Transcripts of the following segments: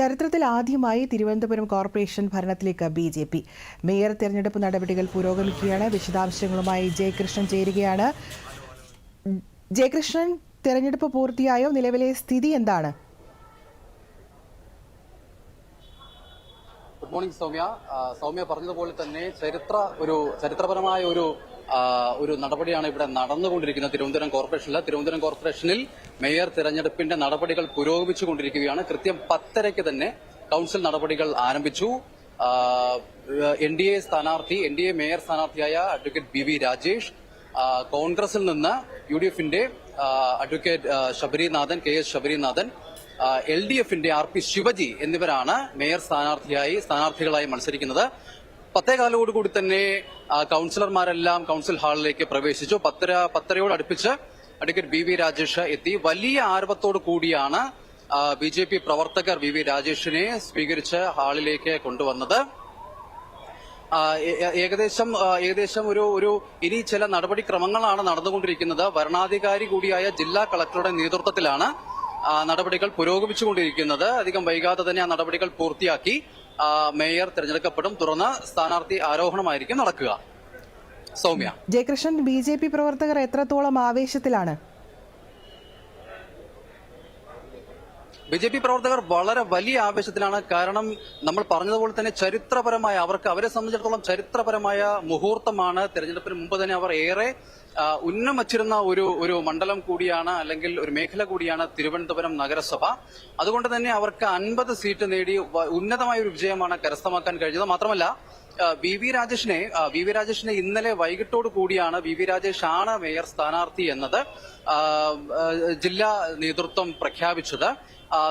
ചരിത്രത്തിൽ ആദ്യമായി തിരുവനന്തപുരം കോർപ്പറേഷൻ ഭരണത്തിലേക്ക് ബി ജെ പി. മേയർ തെരഞ്ഞെടുപ്പ് നടപടികൾ പുരോഗമിക്കുകയാണ്. വിശദാംശങ്ങളുമായി ജയകൃഷ്ണൻ ചേരുകയാണ്. ജയകൃഷ്ണൻ തെരഞ്ഞെടുപ്പ് പൂർത്തിയായോ? നിലവിലെ സ്ഥിതി എന്താണ്? Good morning Soumya. സൗമ്യ പറഞ്ഞതുപോലെ തന്നെ ചരിത്ര ഒരു ചരിത്രപരമായ ഒരു ഒരു നടപടിയാണ് ഇവിടെ നടന്നുകൊണ്ടിരിക്കുന്നത് തിരുവനന്തപുരം കോർപ്പറേഷനിൽ. തിരുവനന്തപുരം കോർപ്പറേഷനിൽ മേയർ തിരഞ്ഞെടുപ്പിന്റെ നടപടികൾ പുരോഗമിച്ചുകൊണ്ടിരിക്കുകയാണ് കൃത്യം പത്തരയ്ക്ക് തന്നെ കൌൺസിൽ നടപടികൾ ആരംഭിച്ചു. എൻ ഡി എ സ്ഥാനാർത്ഥി എൻ ഡി എ മേയർ സ്ഥാനാർത്ഥിയായ അഡ്വക്കേറ്റ് ബി വി രാജേഷ് കോൺഗ്രസിൽ നിന്ന് യു ഡി എഫിന്റെ advocate Sabarinathan K S Sabarinathan L D എഫിന്റെ ആർ പി ശിവജി എന്നിവരാണ് മേയർ സ്ഥാനാർത്ഥിയായി സ്ഥാനാർത്ഥികളായി മത്സരിക്കുന്നത്. പത്തേകാലോടുകൂടി തന്നെ കൌൺസിലർമാരെല്ലാം കൌൺസിൽ ഹാളിലേക്ക് പ്രവേശിച്ചു. പത്തര പത്തരയോട് അടുപ്പിച്ച് അഡ്വക്കേറ്റ് ബി വി രാജേഷ് എത്തി. വലിയ ആരവത്തോടു കൂടിയാണ് ബി ജെ പി പ്രവർത്തകർ വി വി രാജേഷിനെ സ്വീകരിച്ച് ഹാളിലേക്ക് കൊണ്ടുവന്നത്. ഏകദേശം ഏകദേശം ഒരു ഒരു ഇനി ചില നടപടിക്രമങ്ങളാണ് നടന്നുകൊണ്ടിരിക്കുന്നത്. വരണാധികാരി കൂടിയായ ജില്ലാ കളക്ടറുടെ നേതൃത്വത്തിലാണ് നടപടികൾ പുരോഗമിച്ചുകൊണ്ടിരിക്കുന്നത്. അധികം വൈകാതെ തന്നെ ആ നടപടികൾ പൂർത്തിയാക്കി മേയർ തിരഞ്ഞെടുക്കപ്പെടും. തുടർന്ന് സ്ഥാനാർത്ഥി ആരോഹണമായിരിക്കും നടക്കുക. സൗമ്യ. ജയകൃഷ്ണൻ ബി പ്രവർത്തകർ എത്രത്തോളം ആവേശത്തിലാണ്? ബി ജെ പി പ്രവർത്തകർ വളരെ വലിയ ആവേശത്തിലാണ്. കാരണം നമ്മൾ പറഞ്ഞതുപോലെ തന്നെ ചരിത്രപരമായ അവർക്ക് അവരെ സംബന്ധിച്ചിടത്തോളം ചരിത്രപരമായ മുഹൂർത്തമാണ്. തെരഞ്ഞെടുപ്പിന് മുമ്പ് തന്നെ അവർ ഏറെ ഉന്നം വച്ചിരുന്ന ഒരു ഒരു മണ്ഡലം കൂടിയാണ് അല്ലെങ്കിൽ ഒരു മേഖല കൂടിയാണ് തിരുവനന്തപുരം നഗരസഭ. അതുകൊണ്ട് തന്നെ അവർക്ക് അൻപത് സീറ്റ് നേടി ഉന്നതമായ ഒരു വിജയമാണ് കരസ്ഥമാക്കാൻ കഴിഞ്ഞത്. മാത്രമല്ല വി വി രാജേഷിനെ വി വി രാജേഷിനെ ഇന്നലെ വൈകിട്ടോട് കൂടിയാണ് വി വി രാജേഷ് ആണ് മേയർ സ്ഥാനാർത്ഥി എന്നത് ജില്ലാ നേതൃത്വം പ്രഖ്യാപിച്ചത്.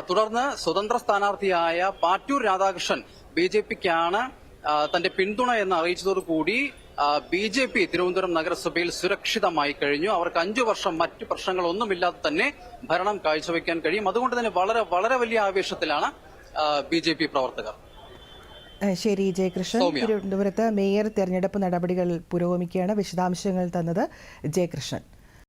തുടർന്ന് സ്വതന്ത്ര സ്ഥാനാർത്ഥിയായ പാറ്റൂർ രാധാകൃഷ്ണൻ ബി ജെ പിക്കാണ് തന്റെ പിന്തുണ എന്ന് അറിയിച്ചതോടുകൂടി ബി ജെ പി തിരുവനന്തപുരം നഗരസഭയിൽ സുരക്ഷിതമായി കഴിഞ്ഞു. അവർക്ക് അഞ്ചു വർഷം മറ്റ് പ്രശ്നങ്ങളൊന്നുമില്ലാതെ തന്നെ ഭരണം കാഴ്ചവെക്കാൻ കഴിയും. അതുകൊണ്ട് തന്നെ വളരെ വളരെ വലിയ ആവേശത്തിലാണ് ബി പ്രവർത്തകർ. ശരി ജയകൃഷ്ണൻ. തിരുവനന്തപുരത്ത് മേയർ തെരഞ്ഞെടുപ്പ് നടപടികൾ പുരോഗമിക്കുകയാണ്. വിശദാംശങ്ങൾ തന്നത് ജയകൃഷ്ണൻ.